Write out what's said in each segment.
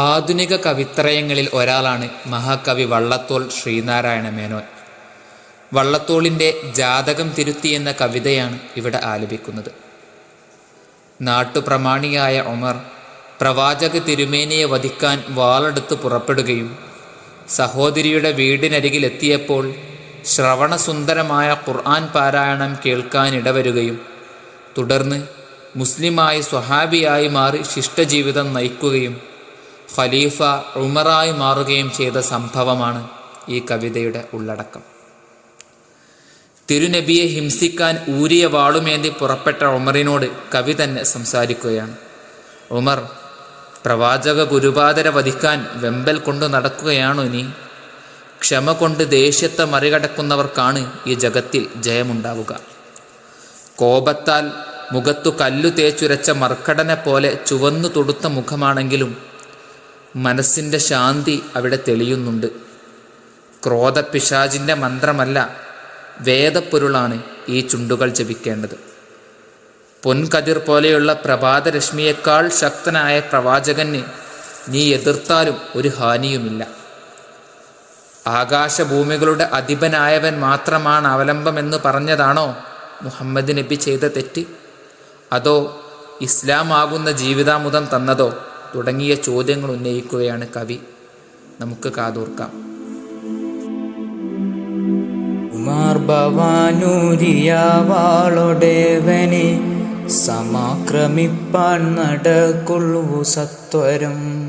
ആധുനിക കവിത്രയങ്ങളിൽ ഒരാളാണ് മഹാകവി വള്ളത്തോൾ ശ്രീനാരായണ മേനോൻ വള്ളത്തോളിന്റെ ജാതകം തിരുത്തി എന്ന കവിതയാണ് ഇവിടെ ആലപിക്കുന്നത്. നാട്ടുപ്രമാണിയായ ഒമർ പ്രവാചക തിരുമേനിയെ വധിക്കാൻ വാളെടുത്ത് പുറപ്പെടുകയും സഹോദരിയുടെ വീടിനരികിലെത്തിയപ്പോൾ ശ്രവണസുന്ദരമായ ഖുർആൻ പാരായണം കേൾക്കാനിടവരുകയും തുടർന്ന് മുസ്ലിമായി സ്വഹാബിയായി മാറി ശിഷ്ടജീവിതം നയിക്കുകയും ഖലീഫ ഉമറായി മാറുകയും ചെയ്ത സംഭവമാണ് ഈ കവിതയുടെ ഉള്ളടക്കം. തിരുനബിയെ ഹിംസിക്കാൻ ഊരിയ വാളുമേന്തി പുറപ്പെട്ട ഉമറിനോട് കവി തന്നെ സംസാരിക്കുകയാണ്. ഉമർ പ്രവാചക ഗുരുപാതര വധിക്കാൻ വെമ്പൽ കൊണ്ടു നടക്കുകയാണോ നീ? ക്ഷമ കൊണ്ട് ദേഷ്യത്തെ മറികടക്കുന്നവർക്കാണ് ഈ ജഗത്തിൽ ജയമുണ്ടാവുക. കോപത്താൽ മുഖത്തു കല്ലു തേച്ചുരച്ച മർക്കടനെ പോലെ ചുവന്നു തൊടുത്ത മുഖമാണെങ്കിലും മനസ്സിന്റെ ശാന്തി അവിടെ തെളിയുന്നുണ്ട്. ക്രോധപിശാചിന്റെ മന്ത്രമല്ല വേദപ്പൊരുളാണ് ഈ ചുണ്ടുകൾ ജപിക്കേണ്ടത്. പൊൻകതിർ പോലെയുള്ള പ്രഭാതരശ്മിയേക്കാൾ ശക്തനായ പ്രവാചകന് നീ എതിർത്താലും ഒരു ഹാനിയുമില്ല. ആകാശഭൂമികളുടെ അധിപനായവൻ മാത്രമാണ് അവലംബമെന്ന് പറഞ്ഞതാണോ മുഹമ്മദ് നബി ചെയ്ത തെറ്റ്? അതോ ഇസ്ലാമാകുന്ന ജീവിതാമുദം തന്നതോ? തുടങ്ങിയ ചോദ്യങ്ങൾ ഉന്നയിക്കുകയാണ് കവി. നമുക്ക് കാതോർക്കാം. ഉമാർ ഭവാനൂരിയാവാളൊടേവനെ സമാക്രമിപ്പാൻ നടക്കൊള്ളു സത്വരം.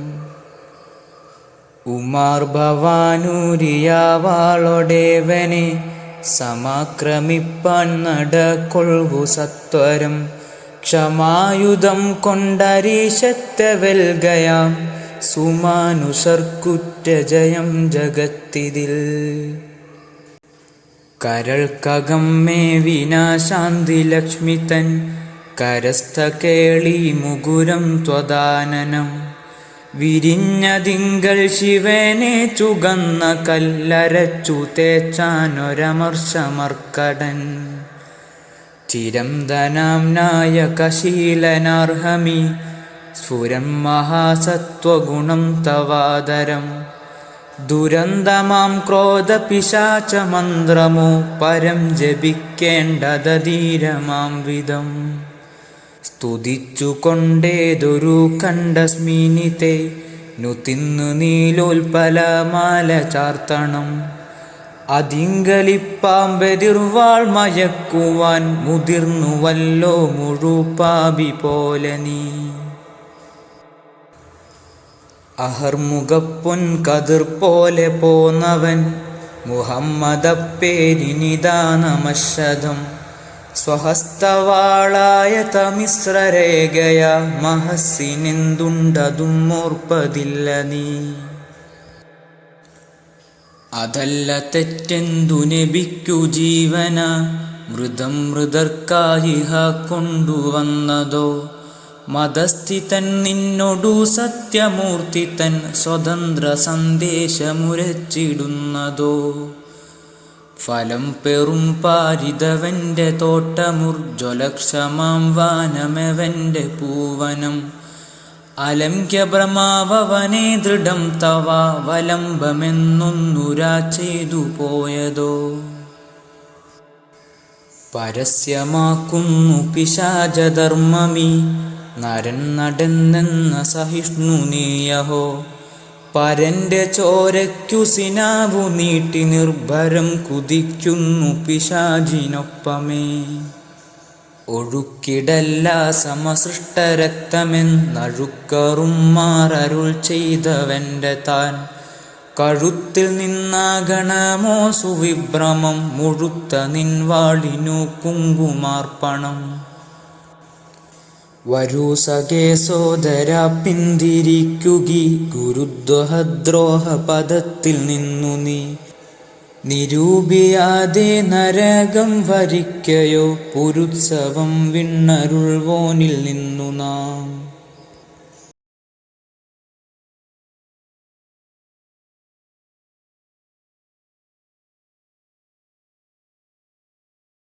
ഉമാർ ഭവാനൂരിയാവാളൊടേവനെ സമാക്രമിപ്പാൻ നടക്കൊള്ളു സത്വരം. ക്ഷമായുധം കൊണ്ടരീശത്തെ വെൽകയാം സുമാനുസർക്കുറ്റ ജയം ജഗത്തിതിൽ. കരൾക്കകം മേ വിനാശാന്തി ലക്ഷ്മി തൻ കരസ്ഥ കേളി മുകുരം ത്വദാനനം. വിരിഞ്ഞതിങ്കൾ ശിവനെ ചുകന്ന കല്ലരച്ചു തേച്ചാനൊരമർശമർക്കടൻ. ചിരന്തനാം നായകശീലനാർഹമി സ്ഫുരം മഹാസത്വഗുണം തവാദരം ദുരന്തമാം ക്രോധപിശാചമന്ത്രമോ പരം ജപിക്കേണ്ടതീരമാം വിധം. സ്തുതിച്ചുകൊണ്ടേതൊരു കണ്ടസ്മിനിത്തെ നുതിന്നു നീലോൽപലമാല ചാർത്തണം. അതിങ്കലിപ്പാമ്പെതിർവാൾ മയക്കുവാൻ മുതിർന്നുവല്ലോ മുഴുപ്പാബി പോലെ നീ. അഹർമുഖപ്പൊൻ കതിർ പോലെ പോന്നവൻ മുഹമ്മദപ്പേരിനിദാനമശതം സ്വഹസ്തവാളായ തമിശ്രരേഖയ മഹസ്സിനെന്തുണ്ടതും ഓർപ്പതില്ല നീ. അതല്ല തെറ്റെന്തു നബിക്കു ജീവന? മൃതം മൃതർക്കായിഹ കൊണ്ടുവന്നതോ? മതസ്ഥിതൻ നിന്നൊടു സത്യമൂർത്തി തൻ സ്വതന്ത്ര സന്ദേശമുരച്ചിടുന്നതോ? ഫലം പെറും പാരിതവന്റെ തോട്ടമുർജ്വലക്ഷമാം വാനമെവന്റെ പൂവനം. അലംക്യഭ്രമാവനെ ദൃഢം തവ വലംബമെന്നൊന്നുരാ ചെയ്തു പോയതോ. പരസ്യമാക്കുന്നു പിശാചധർമ്മമീ നരൻ നടന്നെന്ന സഹിഷ്ണു നീയഹോ. പരന്റെ ചോരയ്ക്കു സിനാവു നീട്ടി നിർഭരം കുതിക്കുന്നു പിശാചിനൊപ്പമേ. ഒഴുക്കിടല്ല സമസൃഷ്ടരക്തമെന്നഴുക്കറും മാറരുൾ ചെയ്തവന്റെ താൻ. കഴുത്തിൽ നിന്നാകണമോ സുവിഭ്രമം മുഴുത്ത നിൻവാളിനു കുങ്കുമാർപ്പണം. വരൂ സഖേ സോദര പിന്തിരിക്കുകി ഗുരുദ്വഹദ്രോഹ പദത്തിൽ നിന്നു നീ. നിരൂപിയാതെ നരകം വരിക്കയോ പുരുത്സവം വിണ്ണരുൾവോനിൽ നിന്നു നാം.